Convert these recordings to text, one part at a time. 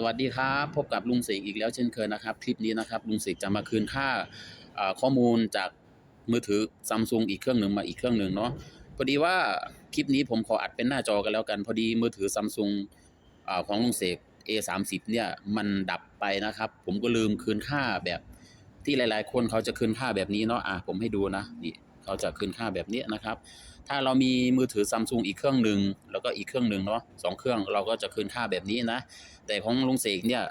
สวัสดีครับพบกับลุงเสกอีกแล้วเช่นเคยนะครับ คลิปนี้นะครับลุงเสกจะมาคืนค่าอ่าข้อมูลจากมือถือซัมซุงอีกเครื่องหนึ่งมาอีกเครื่องหนึ่งเนาะพอดีว่าคลิปนี้ผมขออัดเป็นหน้าจอกันแล้วกัน พอดีมือถือซัมซุงของลุงเสก A30 เนี่ยมันดับไปนะครับ ผมก็ลืมคืนค่าแบบที่หลาย ๆ คนเขาจะคืนค่าแบบนี้เนาะอะผมให้ดูนะนี่ เขาจะคืนค่าแบบนี้นะครับ ถ้าเรามีมือถือซัมซุงอีกเครื่องหนึ่งแล้วก็อีกเครื่องหนึ่งเนาะสองเครื่องเราก็จะคืนค่าแบบนี้นะ แต่ของลุงเสกเนี่ย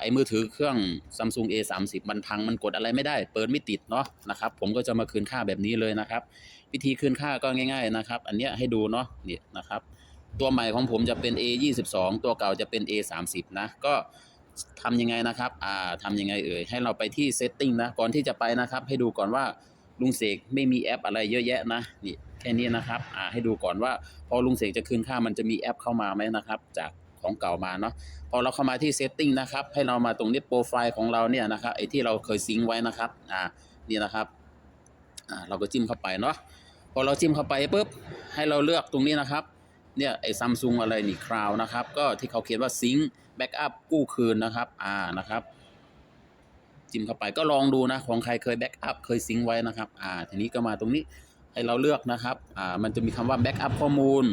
ไอ้มือถือเครื่อง Samsung A30 มันพังมันกดอะไรไม่ได้ เปิดไม่ติดเนาะนะครับ ผมก็จะมาคืนค่าแบบนี้เลยนะครับ วิธีคืนค่าก็ง่าย ๆนะครับ อันเนี้ยให้ดูเนาะนี่นะครับ ตัวใหม่ของผมจะเป็น A22 ตัวเก่าจะเป็น A30 นะก็ทำยังไงนะครับ อ่าทำยังไงเอ่ยให้เราไปที่ setting นะก่อนที่จะไปนะครับ ให้ดูก่อนว่า ลุงเสกไม่มีแอปอะไรเยอะแยะนะนี่แค่นี้นะครับอ่าให้ดูก่อนว่า พอลุงเสกจะคืนค่ามันจะมีแอปเข้ามาไหมนะครับ จากของเก่ามาเนาะพอเราเข้ามาที่ setting นะครับ ให้เรามาตรงนี้โปรไฟล์ของเราเนี่ยนะครับไอที่เราเคยซิงค์ไว้นะครับอ่านี่นะครับอ่าเราก็จิ้มเข้าไปเนาะพอเราจิ้มเข้าไปปุ๊บให้เราเลือกตรงนี้นะครับเนี่ยไอซัมซุงอะไรนี่คราวนะครับ ก็ที่เขาเขียนว่าซิงค์แบ็กอัพกู้คืนนะครับอ่านะครับ จิ้มเข้าไปก็ลองดูนะ ของใครเคยแบ็กอัพเคยซิงไว้นะครับอ่าทีนี้ก็มาตรงนี้ให้เราเลือกนะครับอ่ามันจะมีคำว่าแบ็กอัพข้อมูล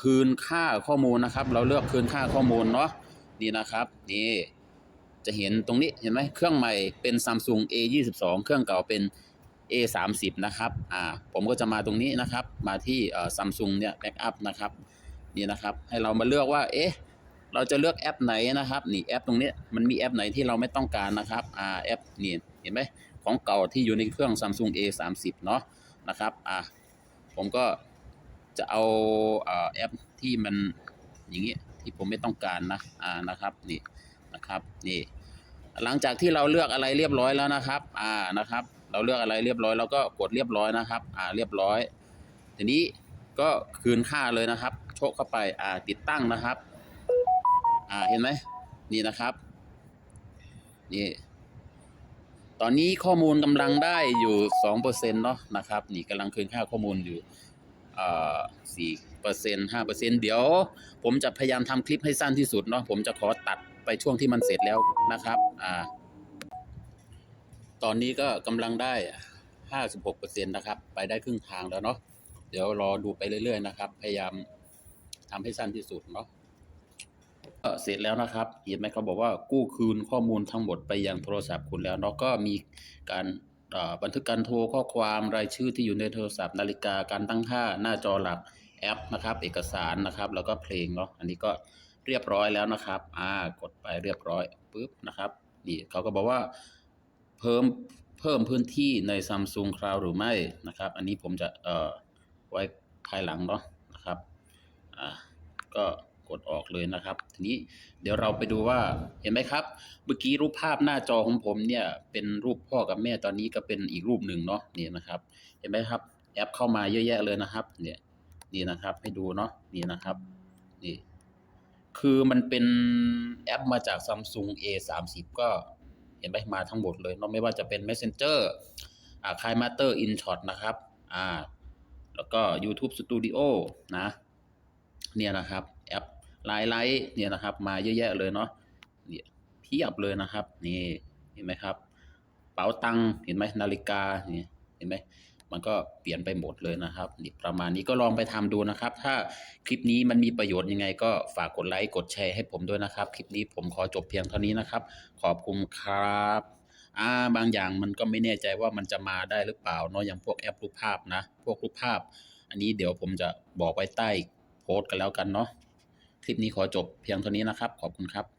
คืนค่าข้อมูลนะครับ เราเลือกคืนค่าข้อมูลเนาะนี่นะครับนี่จะเห็นตรงนี้เห็นไหมเครื่องใหม่เป็น Samsung A22 เครื่องเก่าเป็น A30 นะครับอ่าผมก็จะมาตรงนี้นะครับ มาที่เอ่อ Samsung เนี่ยแบ็กอัพนะครับนี่นะครับ ให้เรามาเลือกว่าเอ๊ะ เราจะเลือกแอปไหนนะครับ นี่แอปตรงนี้มันมีแอปไหนที่เราไม่ต้องการนะครับอ่าแอปนี่เห็นไหมของเก่าที่อยู่ในเครื่อง Samsung A30 เนาะนะครับอ่าผมก็จะเอาอ่อแอปที่มันอย่างเงี้ยที่ผมไม่ต้องการนะอ่านะครับนี่นะครับนี่หลังจากที่เราเลือกอะไรเรียบร้อยแล้วนะครับ อ่านะครับ เราเลือกอะไรเรียบร้อยแล้วก็กดเรียบร้อยนะครับ อ่าเรียบร้อย ทีนี้ก็คืนค่าเลยนะครับ โชคเข้าไปอ่าติดตั้งนะครับ อ่าเห็นไหมนี่นะครับนี่ตอนนี้ข้อมูลกำลังได้อยู่สองเปอร์เซ็นต์เนาะนะครับ นี่กำลังคืนค่าข้อมูลอยู่อ่อสี่เปอร์เซ็นต์ห้าเปอร์เซ็นต์เดี๋ยว ผมจะพยายามทำคลิปให้สั้นที่สุดเนาะผมจะขอตัดไปช่วงที่มันเสร็จแล้วนะครับอ่าตอนนี้ก็กำลังได้ห้าสิบหกเปอร์เซ็นต์นะครับ ไปได้ครึ่งทางแล้วเนาะเดี๋ยวรอดูไปเรื่อยๆนะครับ พยายามทำให้สั้นที่สุดเนาะ เสร็จแล้วนะครับเห็นไหมเขาบอกว่ากู้คืนข้อมูลทั้งหมดไปยังโทรศัพท์คุณแล้วเนาะก็มีการบันทึกการโทรข้อความรายชื่อที่อยู่ในโทรศัพท์นาฬิกาการตั้งค่าหน้าจอหลักแอปนะครับเอกสารนะครับแล้วก็เพลงเนาะอันนี้ก็เรียบร้อยแล้วนะครับอ่ากดไปเรียบร้อยปุ๊บนะครับนี่เขาก็บอกว่าเพิ่มเพิ่มพื้นที่ใน Samsung Cloud หรือไม่นะครับ อันนี้ผมจะเอ่อไว้ภายหลังเนาะนะครับอ่าก็ กดออกเลยนะครับ ทีนี้เดี๋ยวเราไปดูว่าเห็นไหมครับ เมื่อกี้รูปภาพหน้าจอของผมเนี่ยเป็นรูปพ่อกับแม่ตอนนี้ก็เป็นอีกรูปหนึ่งเนาะนี่นะครับ เห็นไหมครับ แอปเข้ามาเยอะแยะเลยนะครับ เนี่ยนี่นะครับให้ดูเนาะนี่นะครับนี่คือมันเป็นแอปมาจาก Samsung A30 ก็เห็นไหมมาทั้งหมดเลยเนาะไม่ว่าจะเป็น Messenger อ่า k i m a t e r InShot นะครับอ่าแล้วก็ YouTube Studio นะ เนี่ยนะครับ แอป ไลน์ไลท์เนี่ยนะครับ มาเยอะแยะเลยเนาะเนี่ยเพียบเลยนะครับ นี่เห็นไหมครับ เป๋าตังค์เห็นไหมนาฬิกาเนี่ยเห็นไหมมันก็เปลี่ยนไปหมดเลยนะครับนี่ประมาณนี้ก็ลองไปทำดูนะครับ ถ้าคลิปนี้มันมีประโยชน์ยังไง ก็ฝากกดไลค์กดแชร์ให้ผมด้วยนะครับ คลิปนี้ผมขอจบเพียงเท่านี้นะครับ ขอบคุณครับอ่าบางอย่างมันก็ไม่แน่ใจว่ามันจะมาได้หรือเปล่าเนาะอย่างพวกแอปรูปภาพนะ พวกรูปภาพ อันนี้เดี๋ยวผมจะบอกไว้ใต้โพสต์กันแล้วกันเนาะ คลิปนี้ขอจบเพียงเท่านี้นะครับ ขอบคุณครับ